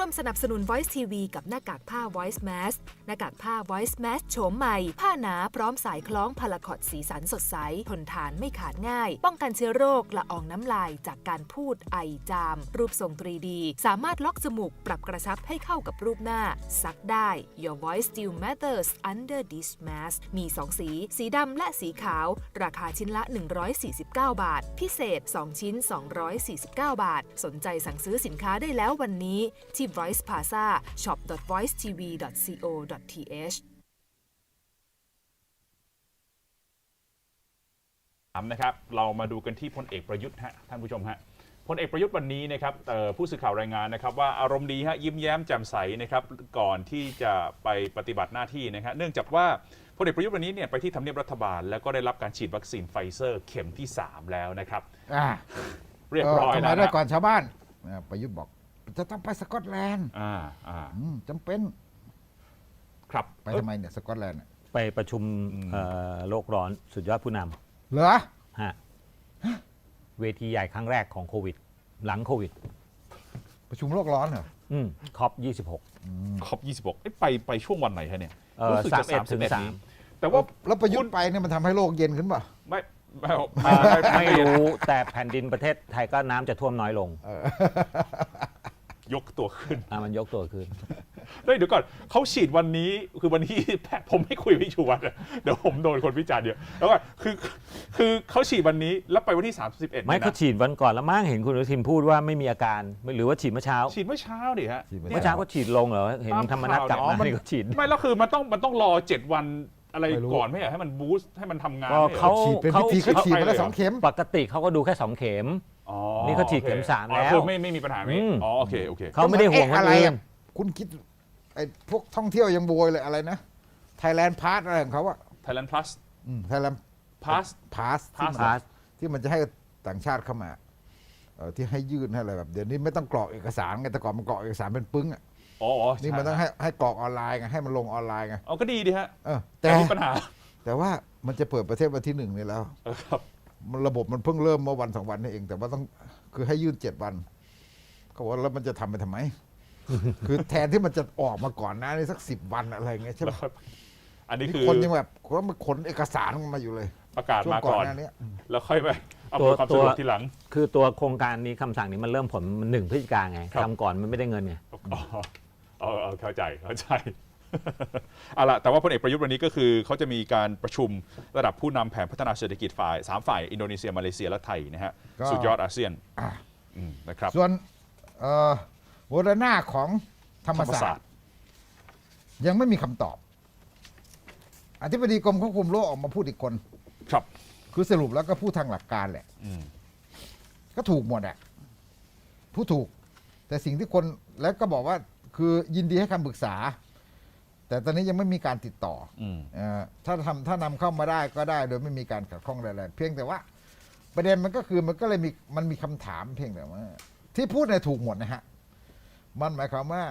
ร่วมสนับสนุน Voice TV กับหน้ากากผ้า Voice Mask หน้ากากผ้า Voice Mask โฉมใหม่ ผ้าหนาพร้อมสายคล้องพาราคอตสีสันสดใส ทนทานไม่ขาดง่าย ป้องกันเชื้อโรคละอองน้ำลายจากการพูดไอจาม รูปทรง 3D สามารถล็อกจมูกปรับกระชับให้เข้ากับรูปหน้า ซักได้ Your voice still matters under this mask มี 2 สี สีดำและสีขาว ราคาชิ้นละ 149 บาท พิเศษ 2 ชิ้น 249 บาท สนใจสั่งซื้อสินค้าได้แล้ววันนี้ที่ Voice Plaza shop.voicetv.co.th ถามนะครับเรามาดูกันที่พลเอกประยุทธ์ฮะท่านผู้ชมฮะพลเอกประยุทธ์วันนี้นะครับเอ่อผู้สื่อข่าวรายงานนะครับว่าอารมณ์ดีฮะยิ้มแย้มแจ่มใสนะครับก่อนที่จะไปปฏิบัติหน้าที่นะครับเนื่องจากว่าพลเอกประยุทธ์วันนี้เนี่ยไปที่ทำเนียบรัฐบาล แล้วก็ได้รับการฉีดวัคซีนไฟเซอร์เข็มที่ 3 แล้วนะครับอ่าเรียบร้อยทำไมแล้วได้นะก่อนชาวบ้านอ่าประยุทธ์บอก จะต้องไปสกอตแลนด์อ่าอ่าอืมจำเป็นครับไปเอ้ยทำไมเนี่ยสกอตแลนด์น่ะไปประชุมอืมเอ่อโลกร้อนสุดยอดผู้นเหรอำฮะเวทีใหญ่ครั้งแรกของโควิด หลังโควิด ประชุมโลกร้อนเหรออืมคอป26ครบ26เอ้ยไปไปช่วงวันไหนฮะเนี่ยเอ่อรู้สึกจะ31ถึง31 3นี้แต่ว่าแล้วประยุทธ์ไปเนี่ยมันทำให้โลกเย็นขึ้นป่ะ ไม่ไม่เอ่ไม่อไม่ไม่รู้แต่แผ่นดินประเทศไทยก็น้ำจะท่วมน้อยลง ยกตัวขึ้นอะมันยกตัวขึ้น เฮ้ยเดี๋ยวก่อนเขาฉีดวันนี้คือวันที่แพทย์ผมไม่คุยพี่ชูวัฒน์อะเดี๋ยวผมโดนคนวิจารณ์เยอะแล้วก็คือคือเขาฉีดวันนี้แล้วไปวันที่ 31ไม่นี่ยเขานะฉีดวันก่อนแล้วมั้งเห็นคุณอนุทินพูดว่าไม่มีอาการไม่หรือว่าฉีดเมื่อเช้าฉีดเมื่อเช้าดิฮะฉีดเมื่อเมื่อเช้าก็ฉีดลงเหรอเห็นตามธรรมนัฐกลับข่าวมาเนี่ยนี่ก็ฉีด ไม่แล้วคือมันต้องมันต้องรอ 7 วันอะไรไม่รู้ ก่อนไม่เหรอให้มันบูสต์ให้มันทำงานก็ไม่หรอ เขาฉีดเป็นพิธีเขาฉีดมาแล้วสองเข็ม ปกติเขาก็ดูแค่สองเข็มอ๋อ นี่เขาฉีดเข็มโอคสามอ๋อแล้วคือไม่ไม่มีปัญหาไม่อืม อ๋อโอเคโอเค เขาไม่ได้ห่วงคนอะไรอื่อะนคุณคิดไอ้พวกท่องเที่ยวยังโวยเลยอะไรนะไทยแลนด์พาสอะไรของเขาอะ Thailand Plus ไทยแลนด์ Pass พาส Pass พาสที่มันจะให้ต่างชาติเข้ามาเอ่อที่ให้ยื่นให้อะไรแบบเดี๋ยวนี้ไม่ต้องกรอกเอกสารไงแต่ก่อนมันกรอกเอกสารเป็นปึ้งอะอ๋ออ๋อนี่มันต้องให้ให้กรอกออนไลน์ไงให้มันลงออนไลน์ไงเอาก็ดีดีฮะเออแต่แต่มีปัญหาแต่ว่ามันจะเปิดประเทศวันที่หนึ่งนี่แล้ว เออครับ มันระบบมันเพิ่งเริ่มเมื่อวันสองวันนี่เอง แต่ว่าต้องคือให้ยื่นเจ็ดวันเขาบอกว่าแล้วมันจะทำไปทำไม คือแทนที่มันจะออกมาก่อนหนะนี่สักสิบวันอะไรอย่างเงี้ยใช่ไหมแล้วค่อยอันนี้นี่คือคนยังแบบว่ามันขนเอกสารมาอยู่เลย ประกาศช่วงมาก่อนก่อนหน้านี้แล้วค่อยไปเอาตัวความตัสะวดวกทีหลัง คือตัวโครงการนี้คำสั่งนี้มันเริ่มผลมันหนึ่งพฤศจิกาไงครับทำก่อนมันไม่ได้เงินไงอ๋อเออเออเข้าใจเข้าใจ เอาละแต่ว่าพลเอกประยุทธ์วันนี้ก็คือเขาจะมีการประชุมระดับผู้นำแผนพัฒนาเศรษฐกิจฝ่ายสามฝ่ายอินโดนีเซียมาเลเซียและไทยนะฮะก็ สุดยอดอาเซียนอะอืมนะครับส่วนเอ่อโมเดอร์นาของธรรมศาสตร์ยังไม่มีคำตอบ อธิบดีกรมควบคุมโรคออกมาพูดอีกคน ครับคือสรุปแล้วก็พูดทางหลักการแหละ อืมก็ถูกหมดอะผู้ถูก แต่สิ่งที่คนแล้วก็บอกว่าคือยินดีให้คำปรึกษา แต่ตอนนี้ยังไม่มีการติดต่ออืมเออถ้าทำถ้านำเข้ามาได้ก็ได้โดยไม่มีการขัดข้องใดๆเพียงแต่ว่า ประเด็นมันก็คือมันก็เลยมีมันมีคำถามเพียงแต่ว่า ที่พูดเนี่ยถูกหมดนะฮะ มันหมายความว่า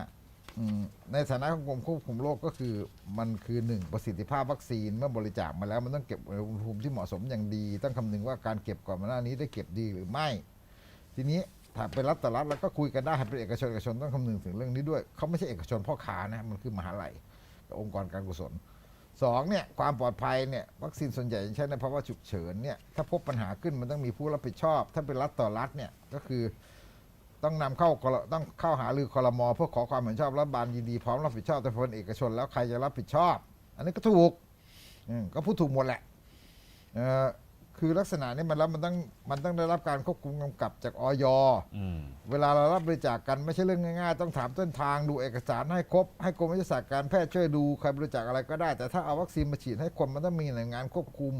อืมในฐานะของกรมควบคุมโรคก็คือ มันคือหนึ่งประสิทธิภาพวัคซีนเมื่อบริจาคมาแล้วมันต้องเก็บอุณหภูมิที่เหมาะสมอย่างดี ต้องคำนึงว่าการเก็บก่อนมาหน้านี้ได้เก็บดีหรือไม่ ทีนี้ถ้าเป็นรัฐต่อรัฐแล้วก็คุยกันได้ให้เป็นเอกชนเอกชนต้องคำนึงถึงเรื่องนี้ด้วยเขาไม่ใช่เอกชนพ่อค้านะมันคือมหาลัยกับ องค์กรการกุศลสองเนี่ยความปลอดภัยเนี่ยวัคซีนส่วนใหญ่ใช้ในภาวะฉุกเฉินเนี่ยถ้าพบปัญหาขึ้นมันต้องมีผู้รับผิดชอบ ถ้าเป็นรัฐต่อรัฐเนี่ยก็คือต้องนำเข้าคลต้องเข้าหารือคอรมอเพื่อขอความเห็นชอบรัฐบาลยินดีพร้อมรับผิดชอบแต่พลเอกชน แล้วใครจะรับผิดชอบ อันนี้ก็ถูกก็พูดถูกหมดแหละอ่อ คือลักษณะนี้มันแล้วมันต้องมันต้องได้รับการควบคุมกำกับจากออยอืมเวลาเรารับบริจาคกันไม่ใช่เรื่องง่ายๆ ต้องถามต้นทางดูเอกสารให้ครบ ให้กรมวิทยาศาสตร์การแพทย์ช่วยดูใครบริจาคอะไรก็ได้ แต่ถ้าเอาวัคซีนมาฉีดให้คนมันต้องมีหน่วยงานควบคุม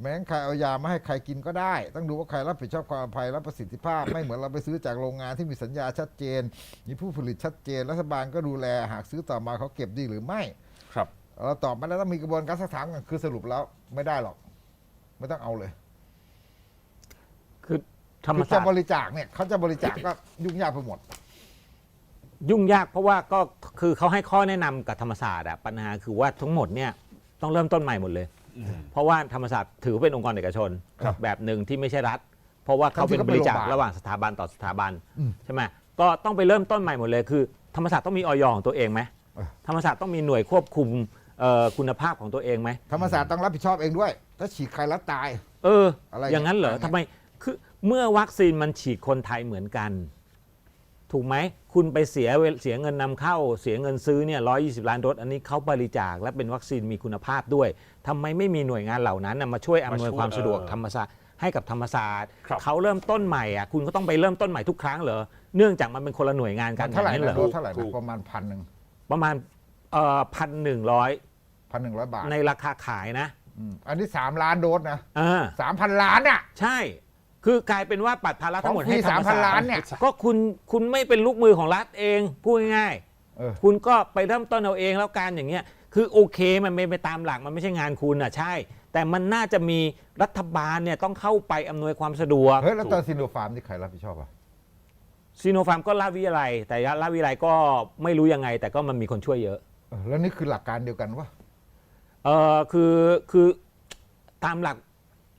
แม้นใครเอายามาให้ใครกินก็ได้ ต้องดูว่าใครรับผิดชอบความปลอดภัยและประสิทธิภาพ ไม่เหมือนเราไปซื้อจากโรงงานที่มีสัญญาชัดเจน มีผู้ผลิตชัดเจนรัฐบาลก็ดูแลหากซื้อต่อมาเขาเก็บดีหรือไม่ ครับ เราตอบมาแล้วต้องมีกระบวนการสักถามกันคือสรุปแล้วไม่ได้หรอก ไม่ต้องเอาเลยคือธรรมคือศาจะสตร์บริจาคเนี่ยเขาจะบริจาคก็ยุ่งยากไปหมด ยุ่งยากเพราะว่าก็คือเขาให้ข้อแนะนำกับธรรมศาสตร์อะปัญหาคือว่าทั้งหมดเนี่ยต้องเริ่มต้นใหม่หมดเลย อืม เพราะว่าธรรมศาสตร์ถือเป็นองค์กรเอกชน ครับแบบหนึ่งที่ไม่ใช่รัฐ เพราะว่าเขาเป็นทั้งที่เขาบเป็นริจาคโรงพยาบาลระหว่างสถาบันต่อสถาบันอืมใช่ไหมก็ต้องไปเริ่มต้นใหม่หมดเลยคือ ธรรมศาสตร์ต้องมีออยของตัวเองไหมเออ ธรรมศาสตร์ต้องมีหน่วยควบคุมเอ่อคุณภาพของตัวเองไหมธรรมศาสตร์ต้องรับผิดชอบเองด้วย ถ้าฉีดใครแล้วตาย เออ อะไรอย่างนั้นเหรออย่างเงี้ยทำไมคือเมื่อวัคซีนมันฉีดคนไทยเหมือนกัน ถูกไหม คุณไปเสียเวเสียเงินนำเข้า เสียเงินซื้อเนี่ยร้อยี่สิบล้านโดสอันนี้เขาบริจาคและเป็นวัคซีนมีคุณภาพด้วยทำไมไม่มีหน่วยงานเหล่านั้นน่ะมาช่วยอำนวยมาช่วยความสะดวกเออธรรมศาสตร์ให้กับธรรมศาสตร์ครับ เขาเริ่มต้นใหม่อะคุณก็ต้องไปเริ่มต้นใหม่ทุกครั้งเหรอเนื่องจากมันเป็นคนละหน่วยงานกันเท่าไหร่อย่งนั้นนะเหรโดอสเท่าไหร่ถูนะก ประมาณพันหนึ่งประมาณเอ่อพันหนึ่งร้อยพันหนึ่งร้อยบาท ในราคาขายนะ อืมอันนี้สามล้านโดสนะอ่า สามพันล้านอะ ใช่ คือกลายเป็นว่าปัดภาระทั้งหมดของฟรีให้ธรรมศาสต3,000ล้านร์เนี่ย ก็คุณคุณไม่เป็นลูกมือของรัฐเอง พูดง่ายเออ ๆ คุณก็ไปเริ่มต้นเอาเองแล้วการอย่างเงี้ย คือโอเคมันไม่ไปตามหลักมันไม่ใช่งานคุณอะใช่ แต่มันน่าจะมีรัฐบาลเนี่ยต้องเข้าไปอำนวยความสะดวก เฮ้ยแล้วตอนซิโนฟาร์มที่ใครรับผิดชอบอะ ซีโนฟาร์มก็ราชวิทยาลัยแต่ราชวิทยาลัยก็ไม่รู้ยังไง แต่ก็มันมีคนช่วยเยอะ เออแล้วนี่คือหลักการเดียวกันวะ เออคือคือตามหลัก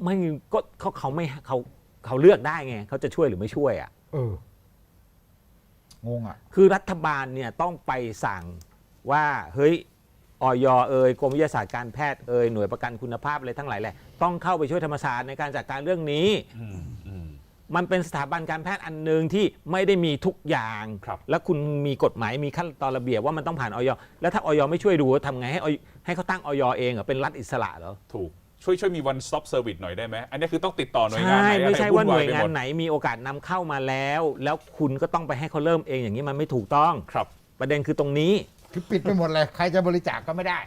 ไม่ก็เขาเขาไม่เขาเขาเลือกได้ไงเขาจะช่วยหรือไม่ช่วยอะเอองงอะ คือรัฐบาลเนี่ยต้องไปสั่งว่าเฮ้ยออยเอ่ยกรมวิทยาศาสตร์การแพทย์เอ่ยหน่วยประกันคุณภาพอะไรทั้งหลายแหละต้องเข้าไปช่วยธรรมศาสตร์ในการจัดการเรื่องนี้ อืมอืม มันเป็นสถาบันการแพทย์อันหนึ่งที่ไม่ได้มีทุกอย่าง ครับ แล้วคุณมีกฎหมายมีขั้นตอนระเบียบว่ามันต้องผ่านออยแล้วถ้าออยไม่ช่วยดูทำไงให้ OY ให้เขาตั้งออยเองเหรอเป็นรัฐอิสระเหรอ ถูกช่วยช่วยมี one stop service หน่อยได้ไหมอันนี้คือต้องติดต่อหน่วยงานใช่ไหนไม่ใช่อะรว่าหน่วยไปงาหมนดไหนมีโอกาสนำเข้ามาแล้ว แล้วคุณก็ต้องไปให้เขาเริ่มเองอย่างนี้มันไม่ถูกต้อง ครับ ประเด็นคือตรงนี้คือปิดไปหมดเลย ใครจะบริจาคก็ไม่ได้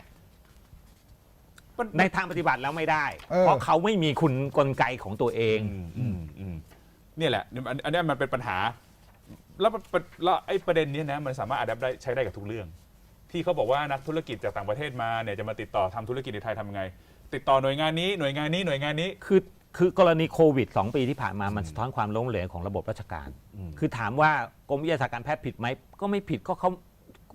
ในทางปฏิบัติแล้วไม่ได้ เออ เพราะเขาไม่มีคุณกลไกของตัวเอง อืมอืมอืม เนี่ยแหละอันอันนี้มันเป็นปัญหา แล้วมันเป็นแล้วไอ้ประเด็นเนี้ยนะมันสามารถอัดได้ใช้ได้กับทุกเรื่อง ที่เขาบอกว่านักธุรกิจจากต่างประเทศมาเนี่ยจะมาติดต่อทำธุรกิจในไทยทำยังไง ติดต่อหน่วยงานนี้หน่วยงานนี้หน่วยงานนี้คือคือกรณีโควิด 2 ปีที่ผ่านมามันสะท้อนความล้มเหลวของระบบราชการอืมคือถามว่ากรมวิทยาศาสตร์การแพทย์ผิดไหมก็ไม่ผิดก็เขา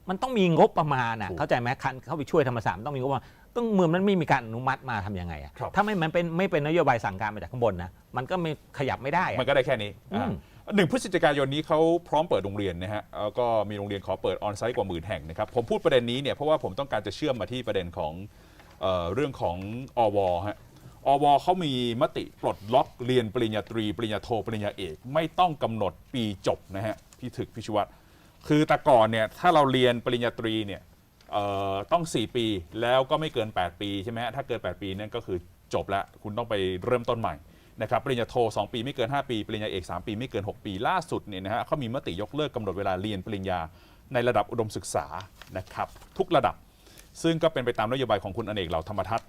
มันต้องมีงบประมาณอะถูกเข้าใจไหมคันเข้าไปช่วยธรรมศาสตร์มันต้องมีงบประมาณก็เมื่อมันไม่มีการอนุมัติมาทำยังไงอะครับถ้าไม่มันเป็นไม่เป็นนโยบายสั่งการมาจากข้างบนนะมันก็ไม่ขยับไม่ได้อะมันก็ได้แค่นี้อืมอ่าหนึ่งพฤศจิกายนนี้เขาพร้อมเปิดโรงเรียนนะฮะแล้วก็มีโรงเรียนขอเปิดออนไซต์กว่าหมื่นแห่งนะครับผมพูดประเด็นนี้เนี่ยเพราะว่าผมต้องการจะเชื่อมมาที่ประเด็นของเออเรื่องของอวฮะอวเขามีมติปลดล็อกเรียนปริญญาตรี ปริญญาโท ปริญญาเอก ไม่ต้องกำหนดปีจบนะฮะพี่ถึกพิชวัตร คือแต่ก่อนเนี่ยถ้าเราเรียนปริญญาตรีเนี่ยเอ่อต้อง 4 ปีแล้วก็ไม่เกิน 8 ปีใช่ไหมฮะถ้าเกิน 8 ปีนั่นก็คือจบแล้วคุณต้องไปเริ่มต้นใหม่นะครับปริญญาโท 2 ปีไม่เกิน 5 ปี ปริญญาเอก 3 ปีไม่เกิน 6 ปีล่าสุดเนี่ยนะฮะเขามีมติยกเลิกกำหนดเวลาเรียนปริญญาในระดับอุดมศึกษานะครับทุกระดับ ซึ่งก็เป็นไปตามนโยบายของคุณอเนกเหล่าธรรมทัศน์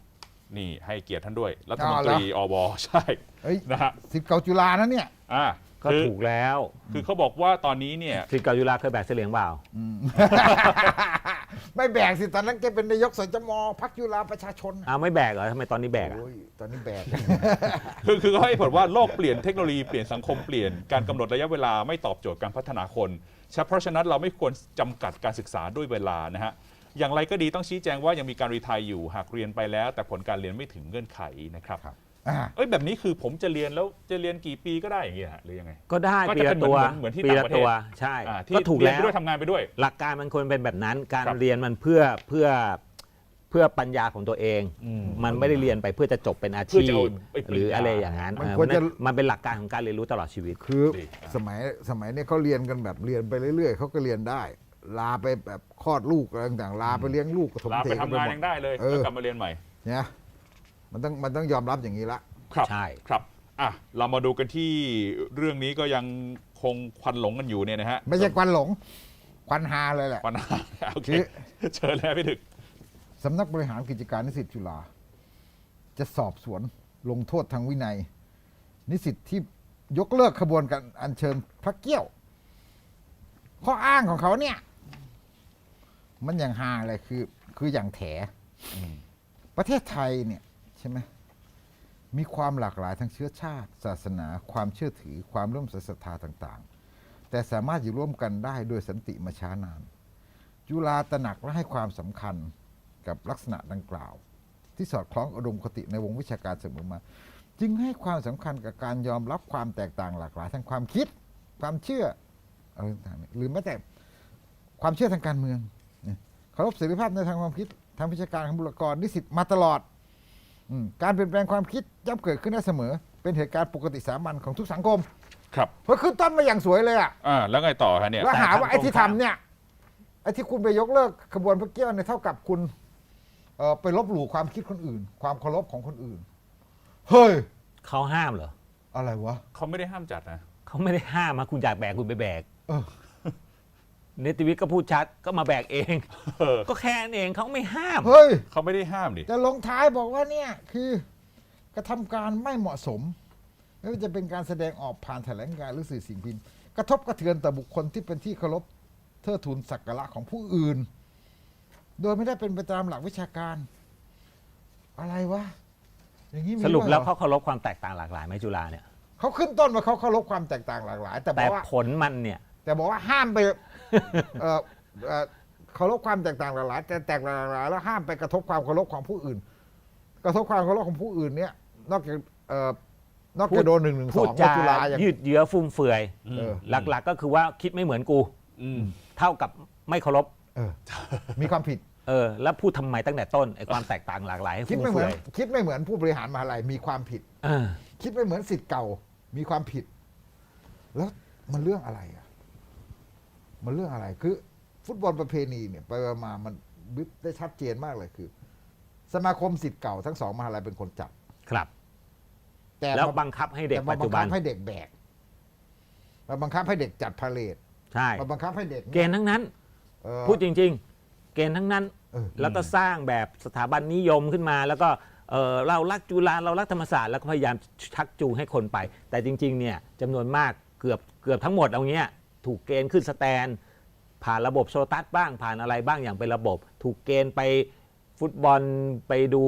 นี่ให้เกียรติท่านด้วยรัฐมนตรีอวใช่เฮ้ยนะฮะสิทธิ์เก่าจุฬานะเนี่ยอ่า ก็คือ ถูกแล้วคือเขาบอกว่าตอนนี้เนี่ย สิทธิ์เก่ายุฬาเคยแบกเสลียงเปล่า ไม่แบกสิตอนนั้นแกเป็นนายกสจมพักจุฬาประชาชนอ้าวไม่แบกเหรอทำไมตอนนี้แบกอะโอ้ยตอนนี้แบก คือคือเขาให้ผลว่าโลกเปลี่ยนเทคโนโลยีเปลี่ยนสังคมเปลี่ยนการกำหนดระยะเวลาไม่ตอบโจทย์การพัฒนาคนเพราะฉะนั้นเราไม่ควรจำกัดการศึกษาด้วยเวลานะฮะอย่างไรก็ดีต้องชี้แจงว่ายังมีการรีไทยอยู่หากเรียนไปแล้ว แต่ผลการเรียนไม่ถึงเงื่อนไขนะครับ ครับ อ่า เอ้ยแบบนี้คือผมจะเรียนแล้วจะเรียนกี่ปีก็ได้อย่างเงี้ยฮะหรือยังไง ก็ได้ก็ปีจะเป็ละนตัวเหมือนเหมือนที่ปีต่างละประเทศ ตัวใช่อ่าที่ก็ถูกเรียนแล้ไปวด้วยทำงานไปด้วย หลักการมันควรเป็นแบบนั้น การครับเรียนมันเพื่อเพื่อเพื่อปัญญาของตัวเองอืมมันไม่ได้เรียนไปเพื่อจะจบเป็นอาเพื่อชีจะพเอาไปปริญญา หรืออะไรอย่างนั้นมันเออควรจะ มันเป็นหลักการของการเรียนรู้ตลอดชีวิต คือดีสมัยสมัยนี้เขาเรียนกันแบบเรียนไปเรื่อยๆเขาก็เรียนได้ ลาไปแบบคลอดลูกอะไรต่างๆลาไปเลี้ยงลูกกระถมลาเทไปกัทำงานหมยังได้เลยเออ แล้วกลับมาเรียนใหม่ เนี่ย มันต้องมันต้องยอมรับอย่างนี้ละ ครับใช่ ครับอะเรามาดูกันที่เรื่องนี้ก็ยังคงควันหลงกันอยู่เนี่ยนะฮะไม่ใช่ควันหลง ควันฮาเลยแหละควันหาโอเค คือ เชิญแล้วพี่ถึก สำนักบริหารกิจการนิสิตจุฬาจะสอบสวนลงโทษทางวินัย นิสิตที่ยกเลิกขบวนการอัญเชิญพระเกี้ยว ข้ออ้างของเขาเนี่ย มันอย่างฮาเลยคือ คืออย่างแถ ประเทศไทยเนี่ย ใช่ไหมมีความหลากหลายทางเชื้อชาติ ศาสนา ความเชื่อถือ ความร่วมศรัทธาต่างๆ แต่สามารถอยู่ร่วมกันได้โดยสันติมาช้านาน จุฬาตระหนักและให้ความสำคัญกับลักษณะดังกล่าว ที่สอดคล้องอุดมคติในวงวิชาการเสมอมา จึงให้ความสำคัญกับการยอมรับความแตกต่างหลากหลายทางความคิด ความเชื่ออะไรต่างๆหรือแม้แต่ความเชื่อทางการเมืองเนี่ยเคารพเสรีภาพในทางความคิดทางวิชาการของบุคลากรนิสิตมาตลอด อมการเปลี่ยนแปลงความคิดย่อมเกิดขึ้นได้เสมอ เป็นเหตุการณ์ปกติสามัญของทุกสังคมครับเพราะขึ้นต้นมาอย่างสวยเลยอะอ่าแล้วไงต่อฮะเนี่ยแล้วหาว่าไอ้ที่ตรงข้ามทำเนี่ยไอ้ที่คุณไปยกเลิกขบวนพระเกี้ยวเนี่ยเท่ากับคุณเอ่อไปลบหลู่ความคิดคนอื่น ความเคารพของคนอื่น เฮ้ย เขาห้ามเหรออะไรวะ เขาไม่ได้ห้ามจัดนะ เขาไม่ได้ห้ามมาคุณอยากแบกคุณไปแบก เออ เนติวิทย์ก็พูดชัดก็มาแบกเอง เออก็แค่นั้นเองเขาไม่ห้าม เฮ้ย เขาไม่ได้ห้ามดิจะลงท้ายบอกว่าเนี่ยคือกระทำการไม่เหมาะสม ไม่ว่าจะเป็นการแสดงออกผ่านแถลงการณ์หรือสื่อสิ่งพิมพ์ กระทบกระเทือนต่อบุคคลที่เป็นที่เคารพเทิดทูนศักดิ์ละของผู้อื่น โดยไม่ได้เป็นไปตามหลักวิชาการ อะไรวะ อย่างนี้มีสรุปแล้วด้วยหอเขาเคารพความแตกต่างหลากหลายไหมจุฬาเนี่ย เขาขึ้นต้นมาเขาเคารพความแตกต่างหลากหลาย แต่บแต่อกว่าผลมันเนี่ย แต่บอกว่าห้ามไป เอ่อเอ่อเคารพความแตกต่างหลากหลายแต่แตกต่างหลากหลายแล้วห้ามไปกระทบความเคารพของผู้อื่น กระทบความเคารพของผู้อื่นเนี่ยนอกจากเอ่อนอกพูจากดโดนหนึ่งหนึ่งสพูดองจาจุฬาอย่าง ยืดเยื้อฟุ่มเฟือย เออ หลักๆ ก็คือว่าคิดไม่เหมือนกู อืม เท่ากับไม่เคารพเออมีความผิดเออแล้วพูดทำไมตั้งแต่ต้นไอ้ความแตกต่างหลากหลายให้คิดฟุ่มไม่เหมืเฟือนอยคิดไม่เหมือนผู้บริหารมหาลัยมีความผิด เออ คิดไม่เหมือนสิทธิ์เก่ามีความผิด แล้วมันเรื่องอะไรอะ มันเรื่องอะไรคือ ฟุตบอลประเพณีเนี่ยไปมามันบิ๊บได้ชัดเจนมากเลยคือ สมาคมสิทธิ์เก่าทั้งสองมหาลัยเป็นคนจัดครับ แต่แล้วมาบังคับให้เด็กแต่ปัมาจบัจุงบัคันบให้เด็กแบกมาบังคับให้เด็กจัดพาเลทใช่มาบังคับให้เด็กเกณฑ์ทั้งนั้นเอ่อพูดจริง ๆ เกณฑ์ทั้งนั้นเออแล้วก็สร้างแบบสถาบันนิยมขึ้นมา แล้วก็เอ่อเรารักจุฬาเรารักธรรมศาสตร์แล้วก็พยายามชักจูงให้คนไป แต่จริง ๆ เนี่ยจำนวนมากเกือบเกือบทั้งหมดเอาเงี้ย ถูกเกณฑ์ขึ้นสแตน ผ่านระบบโซตัสบ้างผ่านอะไรบ้างอย่างเป็นระบบ ถูกเกณฑ์ไปฟุตบอลไปดู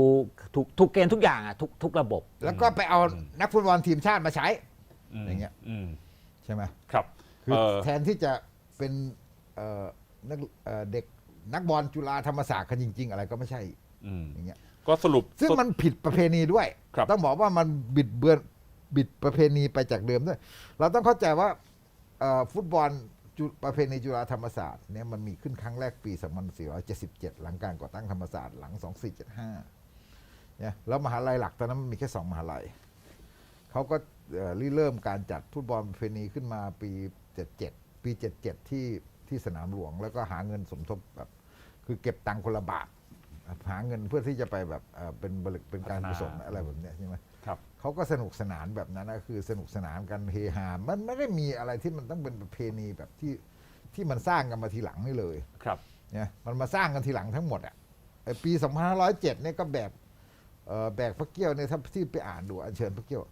ถูกถูกเกณฑ์ทุกอย่างอะทุกทุกระบบ แล้วก็ไปเอานักฟุตบอลทีมชาติมาใช้มอย่างเงี้ยอืมใช่ไหมครับคือเออแทนที่จะเป็นเอ่อนักเอ่อเด็กนักบอลจุฬาธรรมศาสตร์กันจริง ๆ อะไรก็ไม่ใช่อืมอย่างเงี้ยก็สรุป ซึ่งมันผิดประเพณีด้วย ครับ ต้องบอกว่ามันบิดเบือนบิดประเพณีไปจากเดิมด้วย เราต้องเข้าใจว่าเอ่อ ฟุตบอลประเพณีจุฬาธรรมศาสตร์เนี่ยมันมีขึ้นครั้งแรกปี 2477 หลังการก่อตั้งธรรมศาสตร์หลัง 2475เนี่ยแล้วมหาลัยหลักตอนนั้นมันมีแค่สองมหาลัยเขาก็ริเริ่มการจัดฟุตบอลประเพณีขึ้นมาปี 77 ปี 77 ที่ที่สนามหลวง แล้วก็หาเงินสมทบแบบคือเก็บตังค์คนละบาทหาเงินเพื่อที่จะไปแบบเป็นบริเป็นการกุศลอะไรแบบเนี้ยใช่ไหม ครับเขาก็สนุกสนานแบบนั้นนะคือสนุกสนานกันเฮฮา มันไม่ได้มีอะไรที่มันต้องเป็นประเพณีแบบที่ที่มันสร้างกันมาทีหลังนี่เลยครับเนี่ยมันมาสร้างกันทีหลังทั้งหมดอะไอ้ปี 2507เนี่ยก็แบกเอ่อแบกพระเกี้ยวเนี่ยถ้าที่ไปอ่านดูอัญเชิญพระเกี้ยว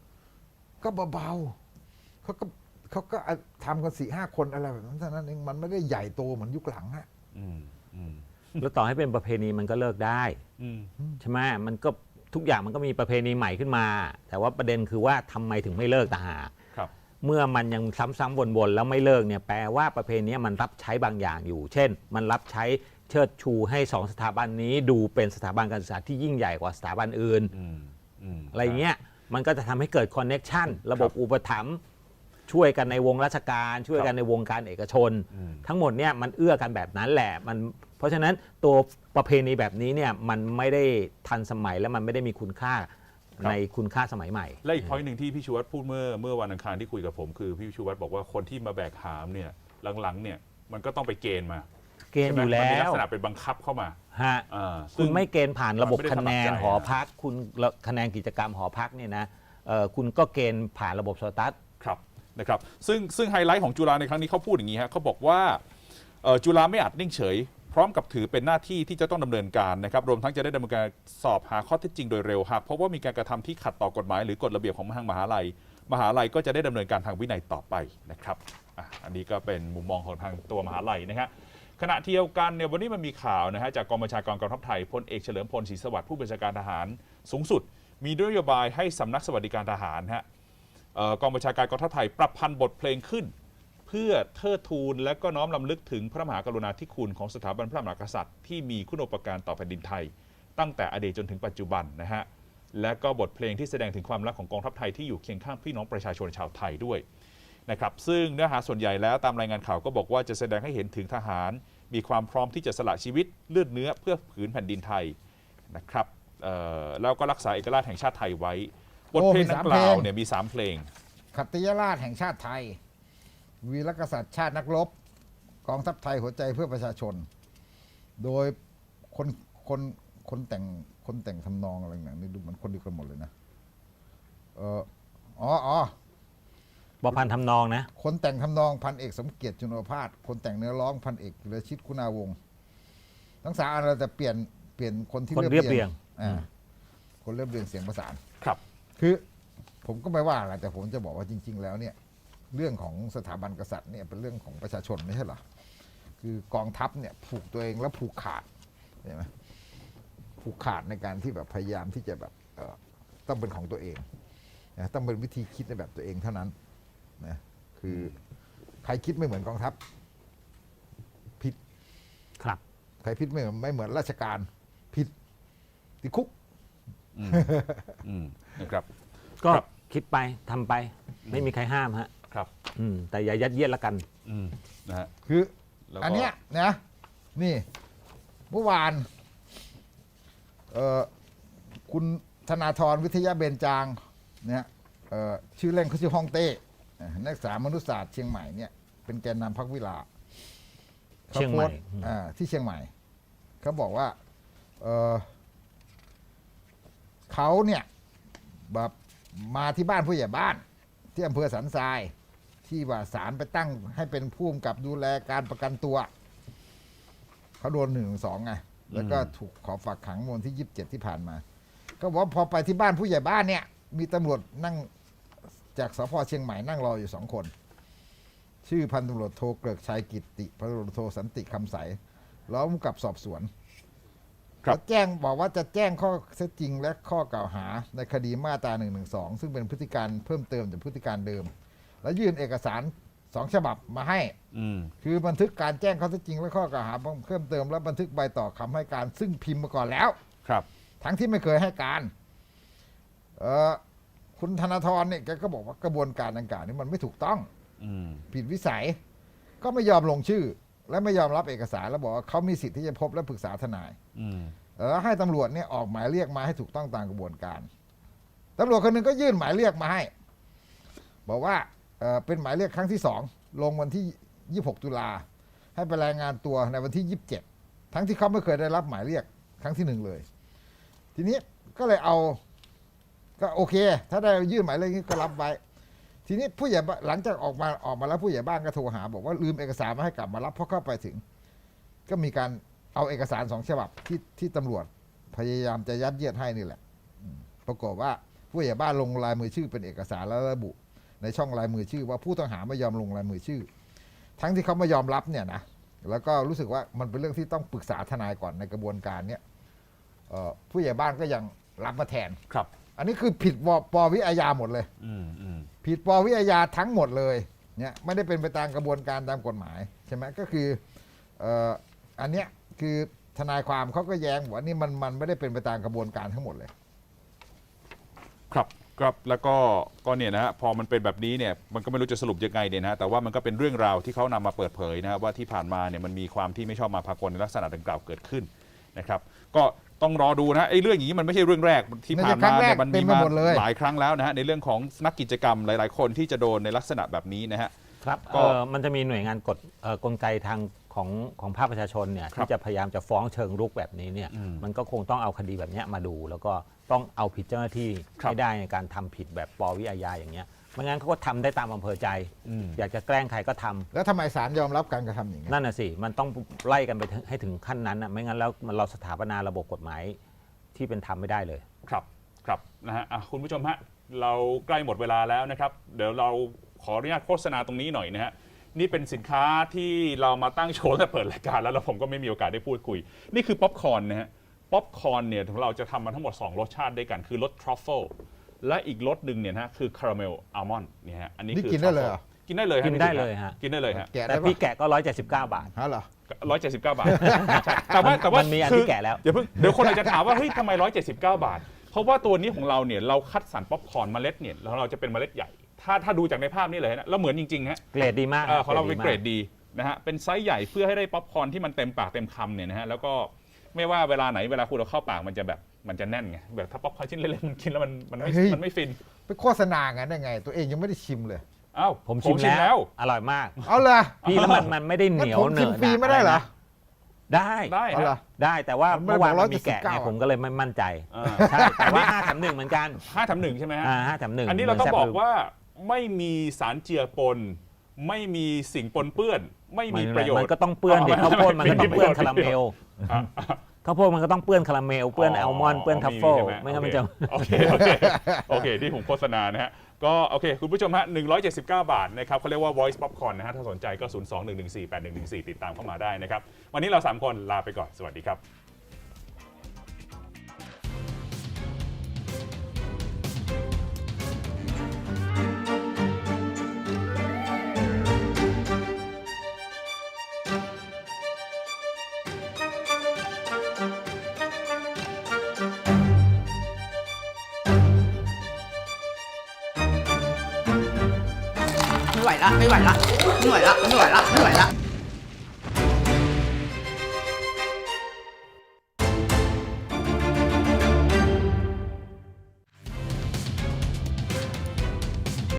ก็เบาๆเขาก็เขาก็ทำกันสี่ห้าคนอะไรแบบนั้นเท่านั้นเองมันไม่ได้ใหญ่โตเหมือนยุคหลังฮะอืมอืมแล้วต่อให้เป็นประเพณีมันก็เลิกได้อืมใช่ไหมมันก็ ทุกอย่างมันก็มีประเพณีใหม่ขึ้นมา แต่ว่าประเด็นคือว่าทำไมถึงไม่เลิกต่างหากครับเมื่อมันยังซ้ำๆวนๆแล้วไม่เลิกเนี่ยแปลว่าประเพณีมันรับใช้บางอย่างอยู่ เช่น มันรับใช้เชิดชูให้สองสถาบันนี้ดูเป็นสถาบันการศึกษาที่ยิ่งใหญ่กว่าสถาบันอื่นอืมอืมอะไรเงี้ยมันก็จะทำให้เกิดคอนเน็ชันระบบอุปถัมภ์ช่วยกันในวงราชการ ช่วยกันในวงการเอกชนอืมทั้งหมดเนี่ยมันเอื้อกันแบบนั้นแหละ มัน เพราะฉะนั้นตัวประเพณีแบบนี้เนี่ยมันไม่ได้ทันสมัยและมันไม่ได้มีคุณค่าในคุณค่าสมัยใหม่ และอีกพอยหนึ่งที่พี่ชูวัตรพูดเมื่อเมื่อวันอังคารที่คุยกับผมคือพี่ชูวัตรบอกว่าคนที่มาแบกหามเนี่ยหลังๆเนี่ยมันก็ต้องไปเกณฑ์มาเกณฑ์อยู่ใช่ไหมแล้มันมีลัวกษณะเป็นบังคับเข้ามาฮะอ่าคุซึ่ณงไม่เกณฑ์ผ่านระบบมันไม่ได้คะแนนสมัครใจหอพัก คุณคะแนนกิจกรรมหอพักเนี่ยนะเอ่อคุณก็เกณฑ์ผ่านระบบโซตัส ครับนะครับซึ่งซึ่งไฮไลท์ของจุฬาในครั้งนี้เขาพูดอย่างนี้ฮะเขาบอกว่าเอ่อจุฬาไม่อาจนิ่งเฉย พร้อมกับถือเป็นหน้าที่ที่จะต้องดำเนินการนะครับรวมทั้งจะได้ดำเนินการสอบหาข้อเท็จจริงโดยเร็วหากพราะว่ามีการกระทำที่ขัดต่อกฎหมายหรือกฎระเบียบของทางมหาลัย มหาลัยก็จะได้ดำเนินการทางวินัยต่อไปนะครับอะอันนี้ก็เป็นมุมมองของทางตัวมหาลัยนะฮะขณะเดียวกันเนี่ยวันนี้มันมีข่าวนะฮะจากกองบัญชาการกองทัพไทยพลเอกเฉลิมพลศรีสวัสดิ์ผู้บัญชาการทหารสูงสุด มีนโยบายให้สำนักสวัสดิการทหารฮะ เอ่อกองบัญชาการกองทัพไทยปรับพันธ์บทเพลงขึ้น เพื่อเทิดทูนและก็น้อมลำลึกถึงพระมหากรุณาธิคุณของสถาบันพระมหากษัตริย์ที่มีคุณูปการต่อแผ่นดินไทย ตั้งแต่อดีตจนถึงปัจจุบันนะฮะและก็บทเพลงที่แสดงถึงความรักของกองทัพไทยที่อยู่เคียงข้างพี่น้องประชาชนชาวไทยด้วยนะครับซึ่งเนื้อหาส่วนใหญ่แล้วตามรายงานข่าวก็บอกว่าจะแสดงให้เห็นถึงทหาร มีความพร้อมที่จะสละชีวิตเลือดเนื้อเพื่อผืนแผ่นดินไทยนะครับแล้วก็รักษาเอกราชแห่งชาติไทยไว้บทเพลงดังกล่าวเพลงเนี่ยมี 3 เพลงขัตติยราชแห่งชาติไทย วีรกษัตริย์ชาตินักรบกองทัพไทยหัวใจเพื่อประชาชน โดยคนคนคนแต่งคนแต่งทำนองอะไรอย่างนี้ดูเหมือนคนเดียวกันหมดเลยนะเอออ๋ออ๋อบอพันธ์ทำนองนะ คนแต่งทำนองพันเอกสมเกียรติจุนโพาสคนแต่งเนื้อร้องพันเอกกิรชิตคุณาวงศ์ทั้งสามอันเราจะเปลี่ยนเปลี่ยนคนที่คนเรียบเรียงอ่าคนเรียบเรียงเสียงประสานครับ คือผมก็ไม่ว่าอะไรแต่ผมจะบอกว่าจริง ๆ แล้วเนี่ย เรื่องของสถาบันกษัตริย์เนี่ยเป็นเรื่องของประชาชนไม่ใช่เหรอ คือกองทัพเนี่ยผูกตัวเองแล้วผูกขาดใช่ไหมผูกขาดในการที่แบบพยายามที่จะแบบเอ่อต้องเป็นของตัวเองนะต้องเป็นวิธีคิดในแบบตัวเองเท่านั้นนะคือใครคิดไม่เหมือนกองทัพผิดครับ ใครผิดไม่เหมือนไม่เหมือนราชการผิดติดคุกอืมอืมนะครับ ก็ครับคิดไปทำไป ไม่มีใครห้ามฮะครับ อืมแต่อย่ายัดเยียดละกัน อืมนะฮะคือแล้วก็อันเนี้ยนะนี่เมื่อวานเอ่อคุณธนาธรวิทยาเบญจางเนี่ยเอ่อชื่อเล่นเขาชื่อฮ่องเต้เอ่อนักศึกษามนุษยศาสตร์เชียงใหม่เนี่ยเป็นแกนนำพรรควิลาเชียงใหม่ ขาโพสต์อ่าที่เชียงใหม่เขาบอกว่าเอ่อเขาเนี่ยแบบมาที่บ้านผู้ใหญ่บ้าน ที่อำเภอสันทราย ที่ว่าศาลไปตั้งให้เป็นผู้กำกับดูแลการประกันตัว เขาโดนหนึ่งสองไง แล้วก็ถูกขอฝากขังเมื่อวันที่ยี่สิบเจ็ดที่ผ่านมา ก็บอกว่าพอไปที่บ้านผู้ใหญ่บ้านเนี่ย มีตำรวจนั่งจากสพเชียงใหม่นั่งรออยู่สองคน ชื่อพันตำรวจโทเกริกชัยกิตติ พันตำรวจโทสันติคำใสแล้วผู้กำกับสอบสวนครับแล้วแจ้งบอกว่าจะแจ้งข้อเท็จจริงและข้อกล่าวหาในคดีมาตรา1นึซึ่งเป็นพฤติการเพิ่มเติมจากพฤติการเดิม แล้วยื่นเอกสารสองฉบับมาให้ อืม คือบันทึกการแจ้งข้อเท็จจริงและข้อกล่าวหาเพิ่มเติมและบันทึกใบต่อคำให้การ ซึ่งพิมพ์มาก่อนแล้ว ครับ ทั้งที่ไม่เคยให้การเออคุณธนาธรเนี่ยแกก็บอกว่ากระบวนการดังกล่าวนี้มันไม่ถูกต้อง อืม ผิดวิสัย ก็ไม่ยอมลงชื่อ และไม่ยอมรับเอกสารแล้วบอกว่าเขามีสิทธิ์ที่จะพบและปรึกษาทนาย อืม เออให้ตำรวจเนี่ยออกหมายเรียกมาให้ถูกต้องตามกระบวนการตำรวจคนหนึ่งก็ยื่นหมายเรียกมาให้ บอกว่า เออเป็นหมายเรียกครั้งที่สองลงวันที่ 26 ตุลา ให้ไปรายงานตัวในวันที่ 27 ทั้งที่เขาไม่เคยได้รับหมายเรียกครั้งที่หนึ่งเลย ทีนี้ก็เลยเอาก็โอเค ถ้าได้ยื่นหมายเรียกนี้ก็รับไว้ ทีนี้ผู้ใหญ่บ้านหลังจากออกมาออกมาแล้วผู้ใหญ่บ้านก็โทรหา บอกว่าลืมเอกสารมาให้กลับมารับเพราะเข้าไปถึง ก็มีการเอาเอกสารสองฉบับที่ที่ตำรวจพยายามจะยัดเยียดให้นี่แหละ ปรากฏว่าผู้ใหญ่บ้านลงลายมือชื่อเป็นเอกสารแล้วระบุ ในช่องลายมือชื่อ ว่าผู้ต้องหาไม่ยอมลงลายมือชื่อ ทั้งที่เขาไม่ยอมรับเนี่ยนะแล้วก็รู้สึกว่ามันเป็นเรื่องที่ต้องปรึกษาทนายก่อนในกระบวนการเนี่ยเอ่อผู้ใหญ่บ้านก็ยังรับมาแทนครับ อันนี้คือผิดปปวิอาญาหมดเลยอืมอืมผิดปวิอาญาทั้งหมดเลยเนี่ยไม่ได้เป็นไปตามกระบวนการตามกฎหมายใช่ไหมก็คือเอ่ออันเนี้ยคือทนายความเขาก็แย้งบอกว่านี่มันมันไม่ได้เป็นไปตามกระบวนการทั้งหมดเลย ครับ ครับแล้วก็ก็เนี่ยนะฮะพอมันเป็นแบบนี้เนี่ยมันก็ไม่รู้จะสรุปยังไงเนี่ยนะฮะแต่ว่ามันก็เป็นเรื่องราวที่เขานำมาเปิดเผยนะฮะว่าที่ผ่านมาเนี่ยมันมีความที่ไม่ชอบมาพากลในลักษณะดังกล่าวเกิดขึ้นนะครับก็ต้องรอดูนะไอ้เรื่องอย่างนี้มันไม่ใช่เรื่องแรกที่ผ่านมาเนี่ยมันเต็มีมไปมาหมดเลย หลายครั้งแล้วนะฮะในเรื่องของนักกิจกรรมหลาย ๆ คนที่จะโดนในลักษณะแบบนี้นะฮะ ครับก็ เอ่อมันจะมีหน่วยงานกฎเอ่อกลไกทาง ของของภาคประชาชนเนี่ยครับที่จะพยายามจะฟ้องเชิงรุกแบบนี้เนี่ยอืมมันก็คงต้องเอาคดีแบบเนี้ยมาดู แล้วก็ต้องเอาผิดเจ้าหน้าที่ครับให้ได้ในการทำผิดแบบปวิอาญาอย่างเงี้ยไม่งั้นเขาก็ทำได้ตามอำเภอใจอืมอยากจะแกล้งใครก็ทำแล้วทำไมศาลยอมรับการกระทำอย่างนี้ยนั่นน่ะสิ มันต้องไล่กันไปถึงให้ถึงขั้นนั้นน่ะไม่งั้นแล้วมันเราสถาปนาระบบกฎหมายที่เป็นธรรมไม่ได้เลย ครับครับนะฮะอะคุณผู้ชมฮะเราใกล้หมดเวลาแล้วนะครับ เดี๋ยวเราขออนุญาตโฆษณาตรงนี้หน่อยนะฮะ นี่เป็นสินค้าที่เรามาตั้งโชว์และเปิดรายการแล้วแล้วผมก็ไม่มีโอกาสได้พูดคุย นี่คือป๊อปคอร์นนะฮะป๊อปคอร์นเนี่ยของเราจะทำมาทั้งหมด 2 รสชาติด้วยกันคือรสทรัฟเฟิลและอีกรสหนึ่งเนี่ยนะฮะคือคาราเมลอัลมอนด์เนี่ยฮะอันนี้นี่คือกินได้เลยเหรอ truffle กินได้เลยฮะกินได้เลยฮะ กินได้เลยฮะ แกะแต่ได้ปะพี่แกะก็ 179 บาท ฮะเหรอ ร้อยเจ็ดสิบเก้าบาทใช่แต่ว่าแต่ว่ามันมีอันคืที่แกะแล้ว เดี๋ยวเพิ่งเดี๋ยวคนอาจจะถามว่าเฮ้ยทำไมร้อยเจ็ดสิบเก้าบาท เพราะว่าตัวนี้ของเราเนี่ยเราคัดสรรป๊อปคอร์นเมล็ดเนี่ยแล้วเราจะเป็นเมล็ดใหญ่ ถ้าถ้าดูจากในภาพนี่เลยนะแล้วเหมือนจริงๆฮะเกรดดีมากเอ่อของเราเป็นเกรดมากดีนะฮะเป็นไซส์ใหญ่เพื่อให้ได้ป๊อปคอร์นที่มันเต็มปากเต็มคำเนี่ยนะฮะแล้วก็ไม่ว่าเวลาไหนเวลาคุณเอาเข้าปากมันจะแบบมันจะแน่นไงแบบถ้าป๊อปคอร์นชิ้นเล็กๆมันกินแล้วมันมันไม่เฮ้ย มันไม่ฟินไปโฆษณางั้นได้ไง ตัวเองยังไม่ได้ชิมเลย อ้าวผมชิมแล้ว อร่อยมาก เอาเลย พี่แล้วมันมันไม่ได้เหงั้นนียวผมเหนชิมอะฟรีไม่ได้เหรอได้ได้เอาเหรอฮะได้แต่ว่ามันไม่เมื่อวานบอกมันมีแกะ179ไงผมก็เลยไม่มั่นใจอ่า ใช่แต่ว่าห้าแถมหนึ่งเหมือนกันห้าแถมหนึ่งใช่ไหมฮะ อ่าห้าแถมหนึ่งอันนี้เราหมืต้องแซ่บอกลืมว่า ไม่มีสารเจือปน ไม่มีสิ่งปนเปื้อน ไม่มีประโยชน์มันก็ต้องเปื้อนเด็กอ๋อข้าวโพดมันก็ต้องเปื้อนไม่มีประโยชน์คาราเมลอะข้าวโพดมันก็ต้องเปื้อนคาราเมลเปื้อนอัลมอนด์เปื้อนทัฟเฟิลใช่หไม่งั้นมันจะโอเคโอเคโอเคที่ผมโฆษณานะฮะก็โอเค คุณผู้ชมฮะ 179 บาทนะครับเขาเรียกว่า voice popcorn นะฮะ ถ้าสนใจก็ 021148114 ติดตามเข้ามาได้นะครับ วันนี้เรา 3 คนลาไปก่อน สวัสดีครับ ไหวละไม่ไหวละไม่ไหวละไม่ไหวละ